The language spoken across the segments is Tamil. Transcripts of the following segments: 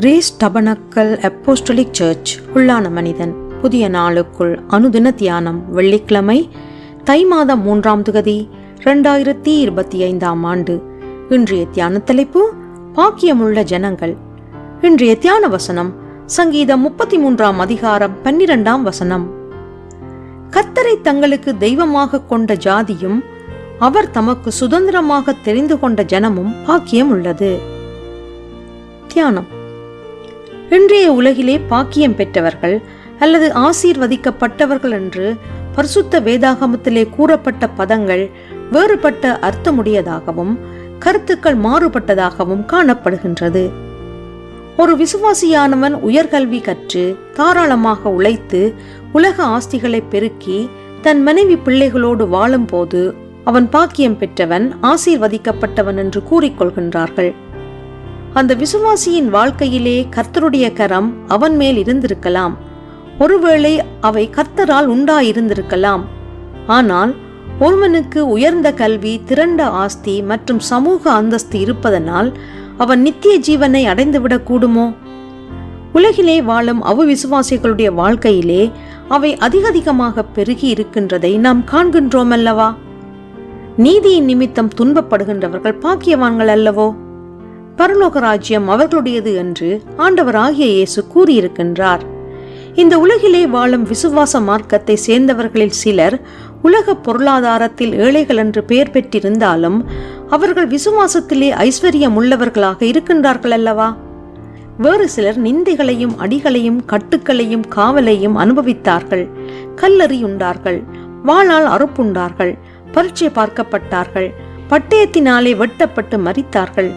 கிரேஸ் டபனக்கல் அப்போஸ்டலிக் சர்ச் உள்ளான மனிதன். புதிய நாளுக்குள் அனுதின தியானம் வெள்ளிக்கிழமை தை மாதம் மூன்றாம் திகதி ரெண்டாயிரத்தி இருபத்தி ஐந்தாம் ஆண்டு. இன்றைய தியான தலைப்பு பாக்கியமுள்ள ஜனங்கள். இன்றைய தியான வசனம் சங்கீதம் முப்பத்தி மூன்றாம் அதிகாரம் பன்னிரெண்டாம் வசனம். கத்தரை தங்களுக்கு தெய்வமாக கொண்ட ஜாதியும் அவர் தமக்கு சுதந்திரமாக தெரிந்து கொண்ட ஜனமும் பாக்கியம் உள்ளது தியானம். இன்றைய உலகிலே பாக்கியம் பெற்றவர்கள் அல்லது ஆசீர்வதிக்கப்பட்டவர்கள் என்று பரிசுத்த வேதாகமத்திலே கூறப்பட்ட பதங்கள் வேறுபட்ட அர்த்தமுடையதாகவும் கருத்துக்கள் மாறுபட்டதாகவும் காணப்படுகின்றது. ஒரு விசுவாசியானவன் உயர்கல்வி கற்று தாராளமாக உழைத்து உலக ஆஸ்திகளை பெருக்கி தன் மனைவி பிள்ளைகளோடு வாழும்போது அவன் பாக்கியம் பெற்றவன் ஆசீர்வதிக்கப்பட்டவன் என்று கூறிக்கொள்கின்றார்கள். அந்த விசுவாசியின் வாழ்க்கையிலே கர்த்தருடைய கரம் அவன் மேல் இருந்திருக்கலாம். ஒருவேளை அவை கர்த்தரால் உண்டாயிருந்திருக்கலாம். ஆனால் ஒருவனுக்கு உயர்ந்த கல்வி திரண்ட ஆஸ்தி மற்றும் சமூக அந்தஸ்து இருப்பதனால் அவன் நித்திய ஜீவனை அடைந்துவிடக் கூடுமோ? உலகிலே வாழும் அவ்விசுவாசிகளுடைய வாழ்க்கையிலே அவை அதிகதிகமாக பெருகி இருக்கின்றதை நாம் காண்கின்றோம் அல்லவா நீதியின் நிமித்தம் துன்பப்படுகின்றவர்கள் பாக்கியவான்கள் அல்லவோ? பரலோக ராஜ்யம் அவர்களுடையது என்று ஆண்டவராகிய இயேசு கூறியிருக்கின்றார். இந்த உலகிலே வாழும் விசுவாச மார்க்கத்தை சேர்ந்தவர்களில் சிலர் உலக பொருளாதாரத்தில் ஏழைகள் என்று பெயர் பெற்றிருந்தாலும் அவர்கள் விசுவாசத்திலே ஐஸ்வர்யம் உள்ளவர்களாக இருக்கின்றார்கள் அல்லவா வேறு சிலர் நிந்தைகளையும் அடிகளையும் கட்டுக்களையும் காவலையும் அனுபவித்தார்கள் கல்லறியுண்டார்கள் வாளால் அறுப்புண்டார்கள் பரீட்சை பார்க்கப்பட்டார்கள் பட்டயத்தினாலே வெட்டப்பட்டு மறித்தார்கள்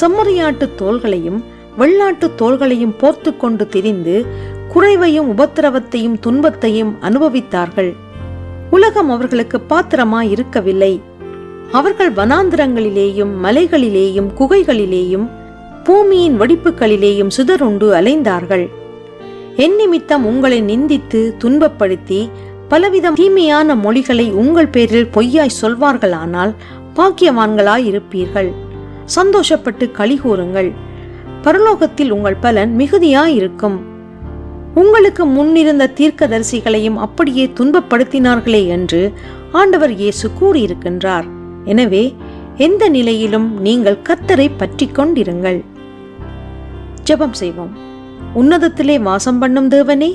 செம்மறியாட்டு தோள்களையும் வெள்ளாட்டு தோள்களையும் போர்த்து கொண்டு திரிந்து குறைவையும் உபத்திரவத்தையும் துன்பத்தையும் அனுபவித்தார்கள். உலகம் அவர்களுக்கு பாத்திரமாய் இருக்கவில்லை அவர்கள் வனாந்திரங்களிலேயும் மலைகளிலேயும் குகைகளிலேயும் பூமியின் வெடிப்புகளிலேயும் சிதறுண்டு அலைந்தார்கள். என் நிமித்தம் உங்களை நிந்தித்து துன்பப்படுத்தி பலவிதம் தீமையான மொழிகளை உங்கள் பேரில் பொய்யாய் சொல்வார்களானால் பாக்கியவான்களாய் இருப்பீர்கள் சந்தோஷப்பட்டு களிகூறுங்கள் பரலோகத்தில் உங்கள் பலன் மிகுதியாயிருக்கும். உங்களுக்கு முன்னிருந்த தீர்க்கதரிசிகளையும் அப்படியே துன்பப்படுத்தினார்களே என்று ஆண்டவர் இயேசு கூறியிருக்கின்றார். எனவே எந்த நிலையிலும் நீங்கள் கத்தரை பற்றி கொண்டிருங்கள். ஜெபம் செய்வோம். உன்னதத்திலே வாசம் பண்ணும் தேவனே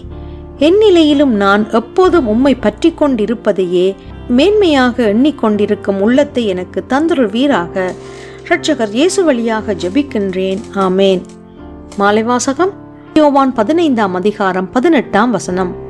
என் நிலையிலும் நான் எப்போதும் உம்மை பற்றி கொண்டிருப்பதையே மேன்மையாக எண்ணிக்கொண்டிருக்கும் உள்ளத்தை எனக்கு தந்துருள்வீராக. இரட்சகர் இயேசு வழியாக ஜெபிக்கின்றேன். ஆமேன். மாலை வாசகம். யோவான் பதினைந்தாம் அதிகாரம் பதினெட்டாம் வசனம்.